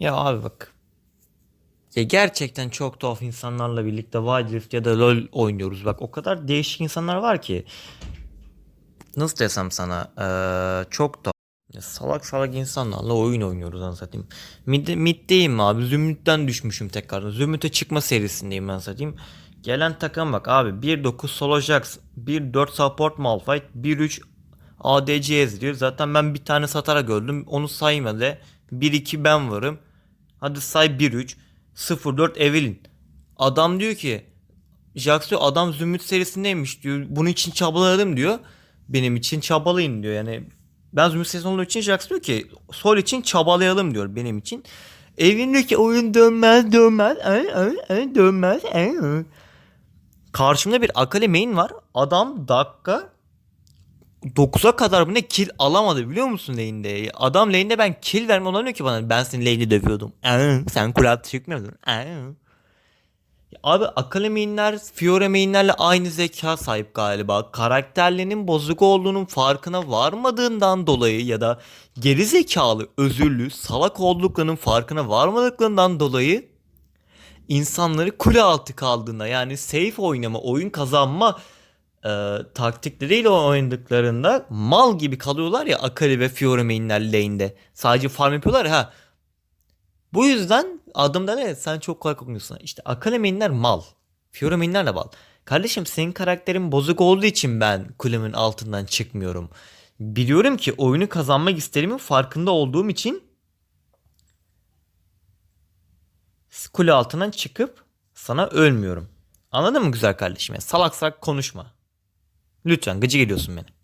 Ya abi bak. Ya gerçekten çok tuhaf insanlarla birlikte Wild ya da LoL oynuyoruz. Bak o kadar değişik insanlar var ki. Nasıl desem sana? Ee, çok da salak salak insanlarla oyun oynuyoruz anasını satayım. Mid, middeyim abi. Zümrüt'ten düşmüşüm tekrardan. Zümrüt'e çıkma serisindeyim ben satayım. Gelen takım bak abi. 1.9 Solo Jax, 1.4 Support Malphite, 1.3 ADC eziliyor. Zaten ben bir tane satarak öldüm. Onu saymadı. 1-2 ben varım. Hadi say 1-3. 0-4 Evelyn. Adam diyor ki Jax adam Zümrüt serisindeymiş diyor. Bunun için çabaladım diyor. Benim için çabalayın diyor. Yani ben Zümrüt serisinde olduğu için Jax diyor ki Sol için çabalayalım diyor benim için. Evelyn diyor ki oyun dönmez dönmez. Ay, ay, ay, dönmez. ay, ay. Karşımda bir Akali main var. Adam dakika 9'a kadar mı ne kill alamadı biliyor musun lane'de? Adam lane'de ben kill verme olan diyor ki bana ben senin lane'i dövüyordum. Sen kule çıkmıyordun. Aa. Abi Akali mainler Fiora mainlerle aynı zeka sahip galiba. Karakterlerinin bozuk olduğunun farkına varmadığından dolayı ya da geri zekalı, özürlü, salak olduklarının farkına varmadıklarından dolayı insanları kule altı kaldığında yani safe oynama, oyun kazanma e, taktikleriyle oynadıklarında mal gibi kalıyorlar ya Akali ve Fiora lane'de. Sadece farm yapıyorlar ya, ha. Bu yüzden adımda ne? Sen çok kolay kokuyorsun. İşte Akali mainler mal. Fiora de mal. Kardeşim senin karakterin bozuk olduğu için ben kulemin altından çıkmıyorum. Biliyorum ki oyunu kazanmak istediğimin farkında olduğum için kule altından çıkıp sana ölmüyorum. Anladın mı güzel kardeşim? Yani salak salak konuşma. Lütfen gıcı geliyorsun beni.